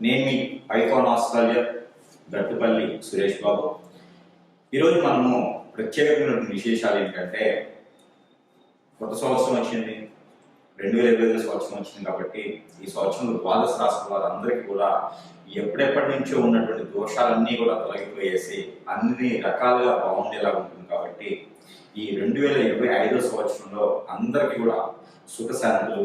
నేను మీ icon Australia Gattupalli Suresh Babu. ఈరోజు మనము ప్రత్యేకమైనటువంటి విశేషాలు ఏంటంటే కొత్త సంవత్సరం వచ్చింది. రెండు వేల ఇరవై ఐదు సంవత్సరం వచ్చింది కాబట్టి ఈ సంవత్సరంలో ద్వాదశ రాష్ట్ర వారందరికీ కూడా ఎప్పుడెప్పటి నుంచో ఉన్నటువంటి దోషాలన్నీ కూడా తొలగిపోయేసి అన్ని రకాలుగా బాగుండేలా ఉంటుంది కాబట్టి ఈ రెండు వేల ఇరవై ఐదో సంవత్సరంలో అందరికీ కూడా సుఖశాంతులు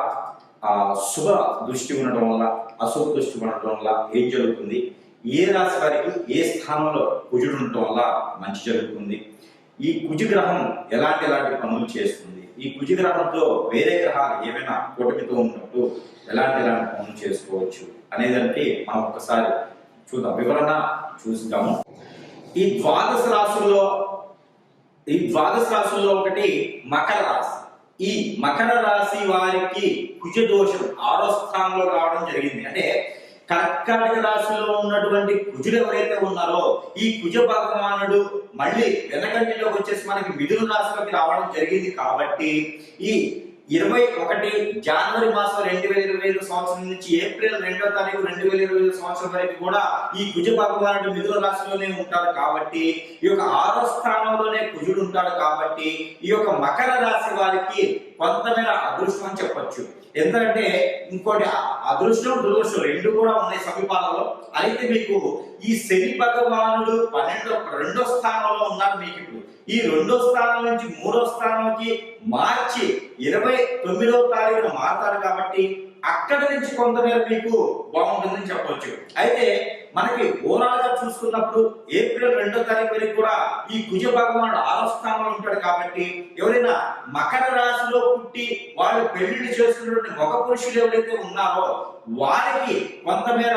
ఆ, శుభ దృష్టి ఉండటం వల్ల అశుభ దృష్టి ఉండటం వల్ల ఏం జరుగుతుంది? ఏ రాశి వారికి ఏ స్థానంలో కుజుడు ఉండటం వల్ల మంచి జరుగుతుంది? ఈ కుజగ్రహం ఎలాంటి ఎలాంటి పనులు చేస్తుంది? ఈ కుజగ్రహంతో వేరే గ్రహాలు ఏమైనా కూటమితో ఉన్నట్టు ఎలాంటి ఎలాంటి పనులు చేసుకోవచ్చు అనేదంటే మనం ఒకసారి చూద్దాం. వివరణ చూస్తాము ఈ ద్వాదశ రాశుల్లో ఈ ద్వాదశ రాశుల్లో ఒకటి మకర రాశి. ఈ మకర రాశి వారికి కుజ దోషం ఆరో స్థానంలో రావడం జరిగింది. అంటే కర్కాటక రాశిలో ఉన్నటువంటి కుజుడు ఎవరైతే ఉన్నారో ఈ కుజ భగవానుడు మళ్ళీ వెనకంటిలోకి వచ్చేసి మనకి మిథున రాశిలోకి రావడం జరిగింది కాబట్టి ఈ ఇరవై ఒకటి జనవరి మాసం రెండు వేల ఇరవై ఐదు సంవత్సరం నుంచి ఏప్రిల్ రెండో తారీఖు రెండు వేల ఇరవై ఐదు సంవత్సరం వరకు కూడా ఈ కుజ భగవానుడు మిథున రాశిలోనే ఉంటాడు కాబట్టి ఈ యొక్క ఆరో స్థానంలోనే కుజుడు ఉంటాడు కాబట్టి ఈ యొక్క మకర రాశి వారికి కొంతమేర అదృష్టం చెప్పచ్చు. ఎందుకంటే ఇంకోటి అదృష్టం దురదృష్టం రెండు కూడా ఉన్నాయి సమీపాలలో. అయితే మీకు ఈ శని భగవానుడు పన్నెండో రెండో స్థానంలో ఉన్నారు మీకు ఇప్పుడు. ఈ రెండో స్థానం నుంచి మూడో స్థానంకి మార్చి ఇరవై తొమ్మిదో తారీఖున మారుతారు కాబట్టి అక్కడ నుంచి కొంతమేర మీకు బాగుంటుందని చెప్పవచ్చు అయితే మనకి ఓవరాల్గా చూసుకున్నప్పుడు ఏప్రిల్ రెండో తారీఖు వరకు కూడా ఈ కుజ భగవానుడు ఆరో స్థానంలో ఉంటాడు కాబట్టి ఎవరైనా మకర రాశిలో పుట్టి వాళ్ళు పెళ్ళిళ్ళు చేసుకున్నటువంటి మగ పురుషులు ఎవరైతే ఉన్నారో వారికి కొంతమేర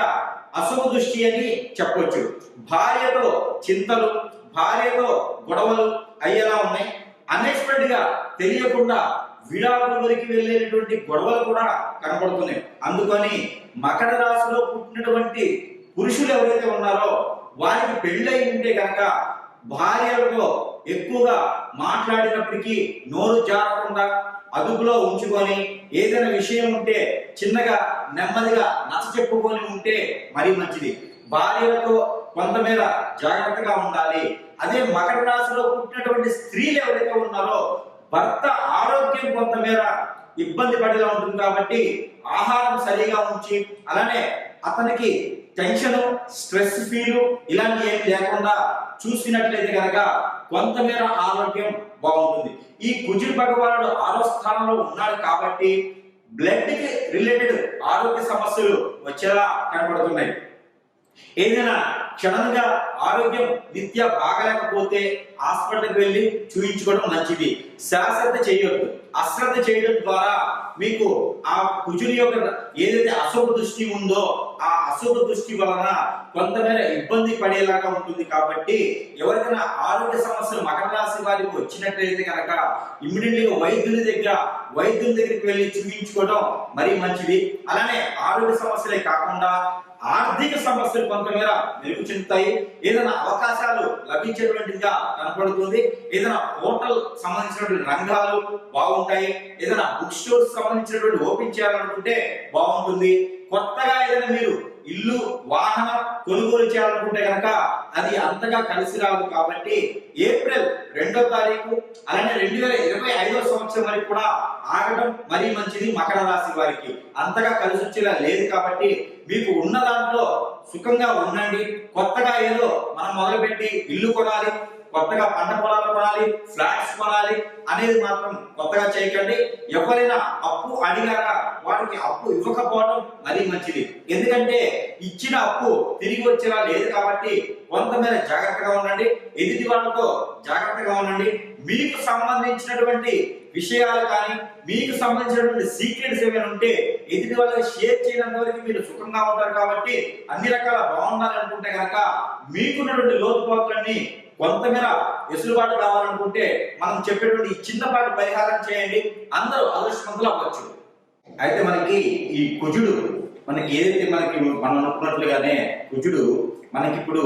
అశుభ దృష్టి అని చెప్పొచ్చు. భార్యతో చింతలు భార్యతో గొడవలు అయ్యేలా ఉన్నాయి. అన్ఎక్స్పెక్టెడ్గా తెలియకుండా విడాకుల వరకు వెళ్ళేటువంటి గొడవలు కూడా కనబడుతున్నాయి. అందుకని మకర రాశిలో పుట్టినటువంటి పురుషులు ఎవరైతే ఉన్నారో వారికి పెళ్ళై ఉంటే కనుక భార్యలతో ఎక్కువగా మాట్లాడినప్పటికీ నోరు జారకుండా అదుపులో ఉంచుకొని ఏదైనా విషయం ఉంటే చిన్నగా నెమ్మదిగా నచ్చ చెప్పుకొని ఉంటే మరీ మంచిది. భార్యలతో కొంతమేర జాగ్రత్తగా ఉండాలి. అదే మకర రాశిలో పుట్టినటువంటి స్త్రీలు ఎవరైతే ఉన్నారో భర్త ఆరోగ్యం కొంతమేర ఇబ్బంది పడేలా ఉంటుంది కాబట్టి ఆహారం సరిగా ఉంచి అలానే అతనికి టెన్షన్ స్ట్రెస్ ఫీల్ ఇలాంటి ఏం లేకుండా చూసినట్లయితే కనుక కొంతమేర ఆరోగ్యం బాగుంటుంది. ఈ కుజుడు భగవానుడు ఆరో స్థానంలో ఉన్నాడు కాబట్టి బ్లడ్కి రిలేటెడ్ ఆరోగ్య సమస్యలు వచ్చేలా కనబడుతున్నాయి. ఏదైనా క్షణంగా ఆరోగ్యం నిత్య బాగలేకపోతే హాస్పిటల్కి వెళ్ళి చూయించుకోవడం మంచిది. శాశ్వత చేయొద్దు. అశ్రద్ధ చేయడం ద్వారా మీకు ఆ కుజుని యొక్క ఏదైతే అశుభ దృష్టి ఉందో ఆ అశుభ దృష్టి వలన కొంతమేర ఇబ్బంది పడేలాగా ఉంటుంది కాబట్టి ఎవరికైనా ఆరోగ్య సమస్యలు మకర రాశి వారికి వచ్చినట్లయితే కనుక ఇమ్మీడియట్లీగా వైద్యుల దగ్గర వైద్యుల దగ్గరికి వెళ్ళి చూపించుకోవడం మరీ మంచిది. అలానే ఆరోగ్య సమస్యలే కాకుండా ఆర్థిక సమస్యలు కొంతమేర మెరుగు చెందుతాయి. ఏదైనా అవకాశాలు లభించేటువంటిగా కనపడుతుంది. ఏదైనా హోటల్ సంబంధించినటువంటి రంగాలు బాగుంటాయి. ఏదైనా బుక్ స్టోర్స్ సంబంధించినటువంటి ఓపెన్ చేయాలనుకుంటే బాగుంటుంది. కొత్తగా ఏదైనా మీరు ఇల్లు వాహనం కొనుగోలు చేయాలనుకుంటే కనుక అది అంతగా కలిసి రాదు కాబట్టి ఏప్రిల్ రెండో తారీఖు అలానే రెండు వేల ఇరవై ఐదో సంవత్సరం వరకు కూడా ఆగడం మరీ మంచిది మకర రాశి వారికి. అంతగా కలిసి వచ్చేలా లేదు కాబట్టి మీకు ఉన్న దాంట్లో సుఖంగా ఉండండి. కొత్తగా ఏదో మనం మొదలుపెట్టి ఇల్లు కొనాలి కొత్తగా పంట పొలాలు కొనాలి ఫ్లాట్స్ కొనాలి అనేది మాత్రం కొత్తగా చేయకండి. ఎవరైనా అప్పు అడిగాక వారికి అప్పు ఇవ్వకపోవడం మరీ మంచిది. ఎందుకంటే ఇచ్చిన అప్పు తిరిగి వచ్చేలా లేదు కాబట్టి కొంతమేర జాగ్రత్తగా ఉండండి. ఎదుటి వాళ్ళతో జాగ్రత్తగా ఉండండి. మీకు సంబంధించినటువంటి విషయాలు కానీ మీకు సంబంధించినటువంటి సీక్రెట్స్ ఏమైనా ఉంటే ఎదుటి వాళ్ళకి షేర్ చేయనంత వరకు మీరు సుఖంగా ఉంటారు కాబట్టి అన్ని రకాల బాగుండాలి అనుకుంటే కనుక మీకున్నటువంటి లోతుపాట్లన్నీ కొంతమేర వెసులుబాటు కావాలనుకుంటే మనం చెప్పేటువంటి ఈ చిన్నపాటి పరిహారం చేయండి. అందరూ అదృష్టవంతులు అవ్వచ్చు. అయితే మనకి ఈ కుజుడు మనకి ఏదైతే మనకి మనం అనుకున్నట్లుగానే కుజుడు మనకిప్పుడు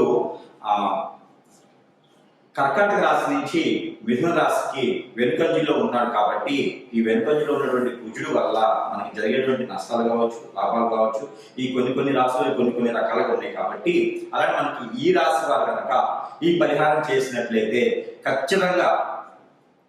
కర్కాటక రాశి నుంచి మిథున రాశికి వెనుకంజిలో ఉన్నాడు కాబట్టి ఈ వెనుకంజిలో ఉన్నటువంటి కుజుడు వల్ల మనకి జరిగేటువంటి నష్టాలు కావచ్చు లాభాలు కావచ్చు ఈ కొన్ని కొన్ని రాశులు కొన్ని కొన్ని రకాలుగా ఉన్నాయి కాబట్టి అలాగే మనకి ఈ రాశి వారు కనుక ఈ పరిహారం చేసినట్లయితే ఖచ్చితంగా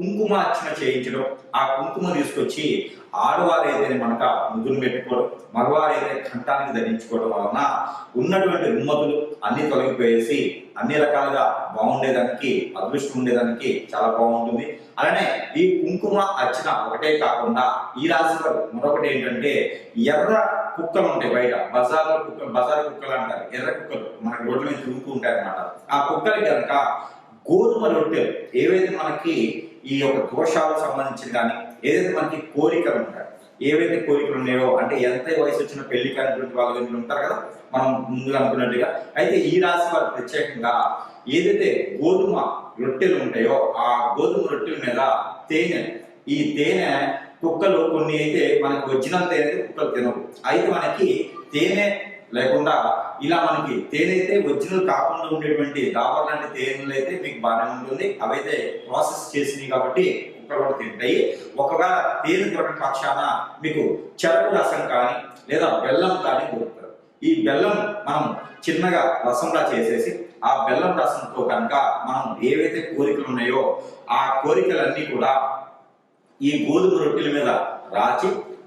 కుంకుమార్చన చేయించడం ఆ కుంకుమ తీసుకొచ్చి ఆడవారు ఏదైనా మనక ముదులు పెట్టుకోవడం మగవారు ఏదైనా కంఠానికి ధరించుకోవడం వలన ఉన్నటువంటి రుమ్మతులు అన్ని తొలగిపోయేసి అన్ని రకాలుగా బాగుండేదానికి అదృష్టం ఉండేదానికి చాలా బాగుంటుంది. అలానే ఈ కుంకుమ అర్చన ఒకటే కాకుండా ఈ రాశిలో మరొకటి ఏంటంటే ఎర్ర కుక్కలు ఉంటాయి బయట. బజార్లో కుక్కలు బజార్ కుక్కలు అంటారు. ఎర్ర కుక్కలు మనకి రోడ్ల మీద తిరుగుతూ ఉంటాయి అన్నమాట ఆ కుక్కలకి కనుక గోధుమ రొట్టెలు ఏవైతే మనకి ఈ యొక్క దోషాలకు సంబంధించిన కానీ ఏదైతే మనకి కోరికలు ఉంటాయి ఏవైతే కోరికలు ఉన్నాయో అంటే ఎంత వయసు వచ్చిన పెళ్ళి కానిటువంటి వాళ్ళు వీళ్ళు ఉంటారు కదా మనం ముందుగా అనుకున్నట్టుగా అయితే ఈ రాశి వారు ప్రత్యేకంగా ఏదైతే గోధుమ రొట్టెలు ఉంటాయో ఆ గోధుమ రొట్టెల మీద తేనె ఈ తేనె కుక్కలు కొన్ని అయితే మనకు ఒరిజినల్ తేనె అయితే కుక్కలు తినవు. అయితే మనకి తేనె లేకుండా ఇలా మనకి తేనె అయితే ఒరిజినల్ కాకుండా ఉండేటువంటి డాబర్ లాంటి తేనెలు అయితే మీకు బాగానే ఉంటుంది. అవైతే ప్రాసెస్ చేసినవి కాబట్టి కుక్కలు కూడా తింటాయి. ఒకవేళ తేనె దొరకని పక్షాన మీకు చెరకు రసం కానీ లేదా బెల్లం కానీ దొరుకుతుంది ఈ బెల్లం మనం చిన్నగా రసంలా చేసేసి ఆ బెల్లం రసంతో కనుక మనం ఏవైతే కోరికలు ఉన్నాయో ఆ కోరికలన్నీ కూడా ఈ గోధుమ రొట్టెల మీద రాచి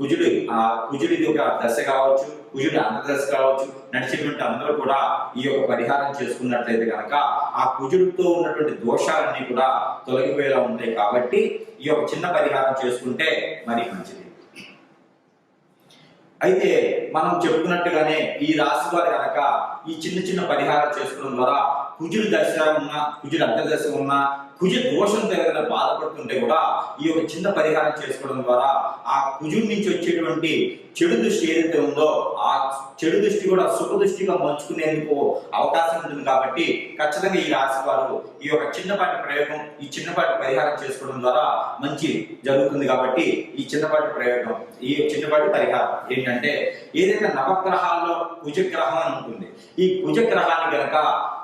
కుజుడు ఆ కుజుడి ఒక దశ కావచ్చు కుజుడి అంతదశ కావచ్చు నడిచేటువంటి అందరూ కూడా ఈ యొక్క పరిహారం చేసుకున్నట్లయితే కనుక ఆ కుజుడితో ఉన్నటువంటి దోషాలన్నీ కూడా తొలగిపోయేలా ఉంటాయి కాబట్టి ఈ యొక్క చిన్న పరిహారం చేసుకుంటే మరి మంచిది. అయితే మనం చెప్పుకున్నట్టుగానే ఈ రాశి వారు కనుక ఈ చిన్న చిన్న పరిహారం చేసుకోవడం ద్వారా కుజుడు దశ ఉన్న కుజుడు అంతర్దశ ఉన్న కుజ దోషంతో ఏదైనా బాధపడుతుంటే కూడా ఈ యొక్క చిన్న పరిహారం చేసుకోవడం ద్వారా ఆ కుజుడి నుంచి వచ్చేటువంటి చెడు దృష్టి ఏదైతే ఉందో ఆ చెడు దృష్టి కూడా సుఖ దృష్టిగా మలుచుకునేందుకు అవకాశం ఉంటుంది కాబట్టి ఖచ్చితంగా ఈ రాశి వారు ఈ యొక్క చిన్నపాటి ప్రయోగం ఈ చిన్నపాటి పరిహారం చేసుకోవడం ద్వారా మంచి జరుగుతుంది కాబట్టి ఈ చిన్నపాటి ప్రయోగం ఈ చిన్నపాటి పరిహారం ఏంటంటే ఏదైతే నవగ్రహాల్లో కుజగ్రహం అని ఉంటుంది ఈ కుజగ్రహాన్ని గనక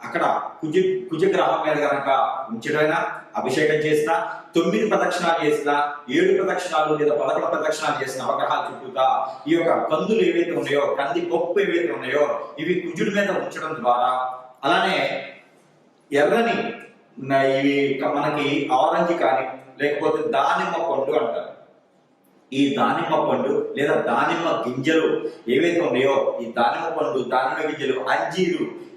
అక్కడ కుజ కుజగ్రహం మీద గనక ఉంచడమైనా అభిషేకం చేసిన తొమ్మిది ప్రదక్షిణాలు చేసిన ఏడు ప్రదక్షిణాలు లేదా పదకొండు ప్రదక్షిణాలు చేసిన అవగ్రహాల చుట్టూతా ఈ యొక్క కందులు ఏవైతే ఉన్నాయో కంది పప్పు ఏవైతే ఉన్నాయో ఇవి కుజుడి మీద ఉంచడం ద్వారా అలానే ఎర్రని ఇవి మనకి ఆరెంజ్ కానీ లేకపోతే దానిమ్మ పండు అంటారు. ఈ దానిమ్మ పండు లేదా దానిమ్మ గింజలు ఏవైతే ఉన్నాయో ఈ దానిమ్మ పండు దానిమ్మ గింజలు అంజీరు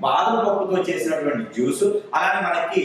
బాదం పప్పుతో చేసినటువంటి జ్యూస్ అలానే మనకి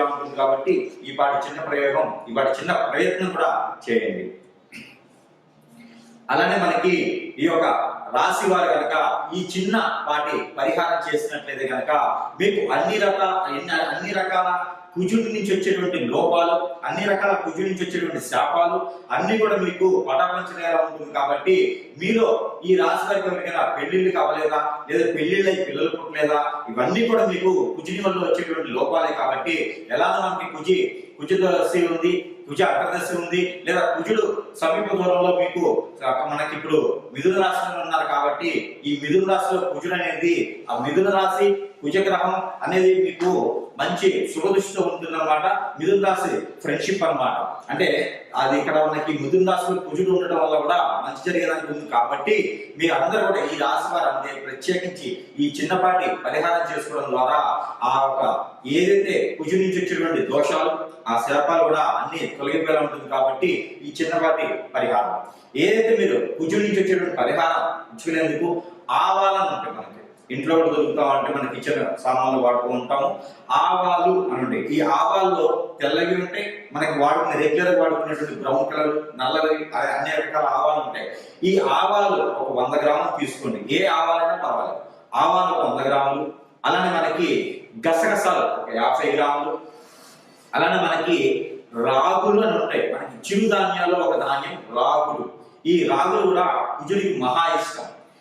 ఉంటుంది కాబట్టి ఈ పాటి చిన్న ప్రయోగం ఈ పాటి చిన్న ప్రయత్నం కూడా చేయండి. అలానే మనకి ఈ యొక్క రాశి వారు కనుక ఈ చిన్న వాటి పరిహారం చేసినట్లయితే కనుక మీకు అన్ని రకాల అన్ని- రకాల కుజుడి నుంచి వచ్చేటువంటి లోపాలు అన్ని రకాల కుజుడి నుంచి వచ్చేటువంటి శాపాలు అన్ని కూడా మీకు పటాపంచలేలా ఉంటుంది కాబట్టి మీలో ఈ రాశి వారికి ఎవరికైనా పెళ్ళిళ్ళు కావలేదా? లేదా పెళ్ళిళ్ళై పిల్లలు పుట్టలేదా? ఇవన్నీ కూడా మీకు కుజుని వల్ల వచ్చేటువంటి లోపాలే కాబట్టి ఎలా మనకి కుజి కుజ దశ ఉంది. కుజ అగ్రదశ ఉంది. లేదా కుజుడు సమీప దూరంలో మీకు మనకి ఇప్పుడు మిథున రాశిలో ఉన్నారు కాబట్టి ఈ మిథున రాశిలో కుజుడు అనేది ఆ మిథున రాశి కుజగ్రహం అనేది మీకు మంచి శుభదృష్టితో ఉంటుందన్నమాట. మిథున్ రాశి ఫ్రెండ్షిప్ అన్నమాట. అంటే అది ఇక్కడ మనకి మిథున్ రాశిలో కుజుడు ఉండటం వల్ల కూడా మంచి జరిగేదానికి ఉంది. కాబట్టి మీరు అందరూ కూడా ఈ రాశి వారు అంతే ప్రత్యేకించి ఈ చిన్నపాటి పరిహారం చేసుకోవడం ద్వారా ఆ ఒక ఏదైతే కుజు నుంచి వచ్చినటువంటి దోషాలు ఆ శాపాలు కూడా అన్ని తొలగిపోయేలా ఉంటుంది కాబట్టి ఈ చిన్నపాటి పరిహారం. ఏదైతే మీరు కుజు నుంచి వచ్చేటువంటి పరిహారం ఇచ్చుకునేందుకు ఆవాలని ఉంటుంది మనకి. ఇంట్లో కూడా దొరుకుతా ఉంటే మన కిచెన్ సామాన్లు వాడుతూ ఉంటాము. ఆవాలు అని ఉంటాయి ఈ ఆవాల్లో తెల్లవి ఉంటాయి మనకి వాడుకునే రెగ్యులర్ వాడుకునేటువంటి బ్రౌన్ కలర్ నల్లవి అన్ని రకాల ఆవాలు ఉంటాయి. ఈ ఆవాలు ఒక వంద గ్రాములు తీసుకోండి. ఏ ఆవాలైనా పర్వాలేదు. ఆవాలు ఒక వంద గ్రాములు అలానే మనకి గసగసాలు ఒక యాభై గ్రాములు అలానే మనకి రాగులు అని ఉంటాయి. మనకి చిరుధాన్యాలు ఒక ధాన్యం రాగులు. ఈ రాగులు కూడా కుజుడికి మహా ఇష్టం.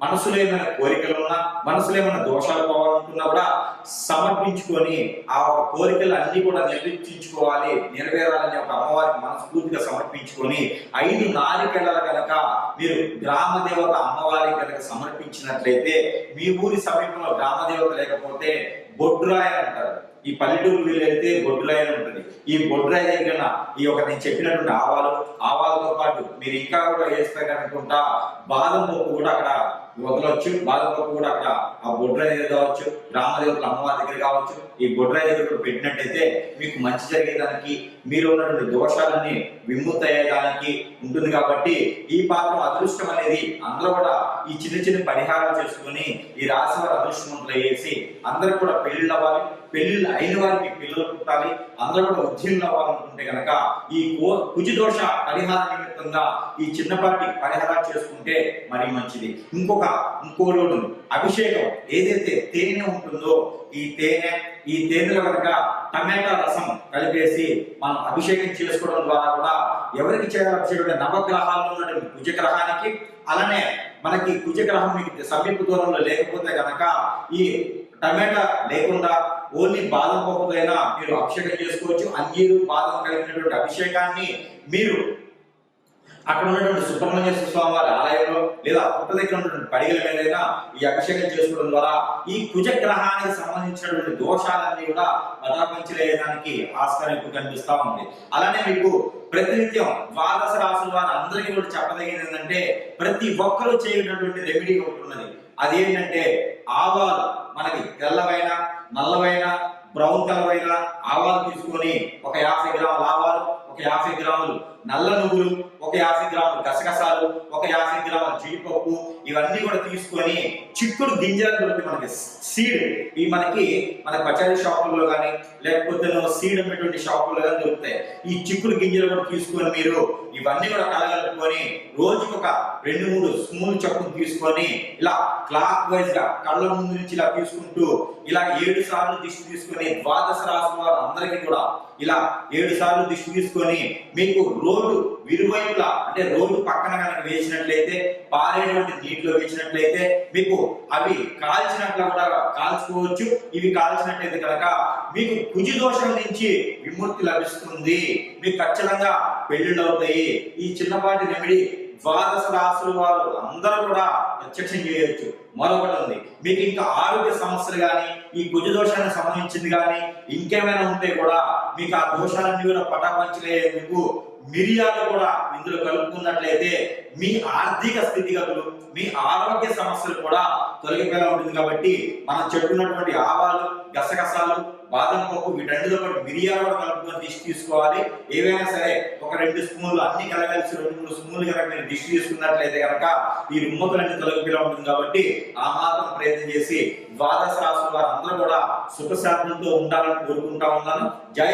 మనసులో ఏమైనా కోరికలు ఉన్నా మనసులో ఏమైనా దోషాలు పోవాలనుకున్నా కూడా సమర్పించుకొని ఆ ఒక కోరికలు అన్ని కూడా నిర్వర్తించుకోవాలి నెరవేరాలని ఒక అమ్మవారికి మనస్ఫూర్తిగా సమర్పించుకొని ఐదు నారికెళ్ళల కనుక మీరు గ్రామదేవత అమ్మవారికి కనుక సమర్పించినట్లయితే మీ ఊరి సమీపంలో గ్రామదేవత లేకపోతే బొడ్రాయ అంటారు. ఈ పల్లెటూరు వీళ్ళు వెళ్తే బొడ్రాయి అని ఉంటుంది. ఈ బొడ్రాయి దగ్గర ఈ యొక్క నేను చెప్పినటువంటి ఆవాలు ఆవాలతో పాటు మీరు ఇంకా కూడా వేస్తే కనుకుంటా బాదం పప్పు కూడా అక్కడ వదలవచ్చు బాదం కూడా అక్కడ ఆ బొడ్రాయి దగ్గర కావచ్చు గ్రామదేవతల అమ్మవారి దగ్గర కావచ్చు ఈ బొడ్రాయి దగ్గర పెట్టినట్టయితే మీకు మంచి జరిగేదానికి మీరు ఉన్నటువంటి దోషాలన్నీ విముక్తి ఉంటుంది కాబట్టి ఈ పాత్ర అదృష్టం అనేది అందరూ కూడా ఈ చిన్న చిన్న పరిహారాలు చేసుకుని ఈ రాశి వారి అదృష్టవంతులు అయ్యేసి అందరూ కూడా పెళ్ళిళ్ళు అవ్వాలి. పెళ్ళిళ్ళు అయిన వారికి పిల్లలు పుట్టాలి. అందరూ కూడా ఉద్యోగులు అవ్వాలనుకుంటే కనుక ఈ కో- కుజి దోష పరిహార నిమిత్తంగా ఈ చిన్నపాటి పరిహారాలు చేసుకుంటే మరి మంచిది. ఇంకొక ఇంకో రోజు అభిషేకం ఏదైతే తేనె ఉంటుందో ఈ తేనె ఈ తేనెలో కనుక టమాటా రసం కలిపేసి మనం అభిషేకం చేసుకోవడం ద్వారా కూడా ఎవరికి చేయాలి అభిషేకం నవగ్రహాల్లో ఉన్నటువంటి కుజగ్రహానికి అలానే మనకి కుజగ్రహం మీకు సమీప దూరంలో లేకపోతే కనుక ఈ టమాటా లేకుండా ఓన్లీ బాదం పప్పుకైనా మీరు అభిషేకం చేసుకోవచ్చు. అంజీరు బాదం కలిగినటువంటి అభిషేకాన్ని మీరు అక్కడ ఉన్నటువంటి సుబ్రహ్మణ్యేశ్వర స్వామి వారి ఆలయంలో లేదా పుట్ట దగ్గర ఉన్నటువంటి పడిగల మీదైనా ఈ అభిషేకం చేసుకోవడం ద్వారా ఈ కుజగ్రహానికి సంబంధించినటువంటి దోషాలన్నీ కూడా పటాపంచలేయడానికి ఆస్కారం ఎక్కువ కనిపిస్తా ఉంది. అలానే మీకు ప్రతినిత్యం ద్వాదశ రాసుల వారు అందరికీ కూడా చెప్పదగినది ఏంటంటే ప్రతి ఒక్కరూ చేయనటువంటి రెమెడీ ఒకటి ఉన్నది. అదేంటంటే ఆవాలు మనకి తెల్లవైన నల్లవైన బ్రౌన్ కలర్ అయిన ఆవాలు తీసుకొని ఒక యాభై గ్రాముల ఆవాలు ఒక యాభై గ్రాములు నల్ల నువ్వులు ఒక యాభై గ్రాములు గసగసాలు ఒక యాభై గ్రాముల జీడిపప్పు ఇవన్నీ కూడా తీసుకొని చిక్కుడు గింజలు దొరికి మనకి సీడ్ ఈ మనకి మన పచారీ షాపుల్లో కానీ లేకపోతే సీడ్ అమ్మేటువంటి షాపుల్లో కానీ దొరుకుతాయి. ఈ చిక్కుడు గింజలు కూడా తీసుకొని మీరు ఇవన్నీ కూడా కలగలుపుకొని రోజుకొక ఒక రెండు మూడు స్మూల్ చొప్పున తీసుకొని ఇలా క్లాక్ వైజ్గా కళ్ళ ముందు నుంచి ఇలా తీసుకుంటూ ఇలా ఏడు సార్లు దిష్టి తీసుకొని ద్వాదశ రాశి వారు అందరికీ కూడా ఇలా ఏడు సార్లు దిష్టి తీసుకొని మీకు రోడ్డు విరువైపులా అంటే రోడ్డు పక్కన కనుక వేసినట్లయితే పారేటువంటి నీటిలో వేసినట్లయితే మీకు అవి కాల్చినట్లు కూడా కాల్చుకోవచ్చు. ఇవి కాల్చినట్లయితే కనుక మీకు కుజి దోషం నుంచి విముక్తి లభిస్తుంది. మీకు ఖచ్చితంగా పెళ్ళిళ్ళు అవుతాయి. ఈ చిన్నపాటి రెమెడీ ద్వాదశ రాసులు వారు అందరూ కూడా ప్రత్యక్షం చేయొచ్చు. మరొకటి ఉంది. మీకు ఇంకా ఆరోగ్య సమస్యలు కానీ ఈ కుజ దోషానికి సంబంధించింది కానీ ఇంకేమైనా ఉంటే కూడా మీకు ఆ దోషాలన్నీ కూడా పటాపంచలేందుకు మిరియాలు కూడా ఇందులో కలుపుకున్నట్లయితే మీ ఆర్థిక స్థితిగతులు మీ ఆరోగ్య సమస్యలు కూడా తొలగిపోయేలా ఉంటుంది కాబట్టి మనం చెప్పుకున్నటువంటి ఆవాలు గసగసాలు బాదం పప్పు వీటన్నిటితో పాటు మిరియాలు కూడా కలుపుకొని దిష్టి తీసుకోవాలి. ఏవైనా సరే ఒక రెండు స్పూన్లు అన్ని కలగలిసి రెండు మూడు స్పూన్లు కనుక మీరు దిష్టి తీసుకున్నట్లయితే కనుక ఈ రుమ్మతులన్నీ తొలగిపోయేలా ఉంటుంది కాబట్టి ఆ మాత్రం ప్రయత్నం చేసి ద్వాదశ రాసుల వారు అందరూ కూడా సుఖశాంతంతో ఉండాలని కోరుకుంటా ఉన్నాను. జై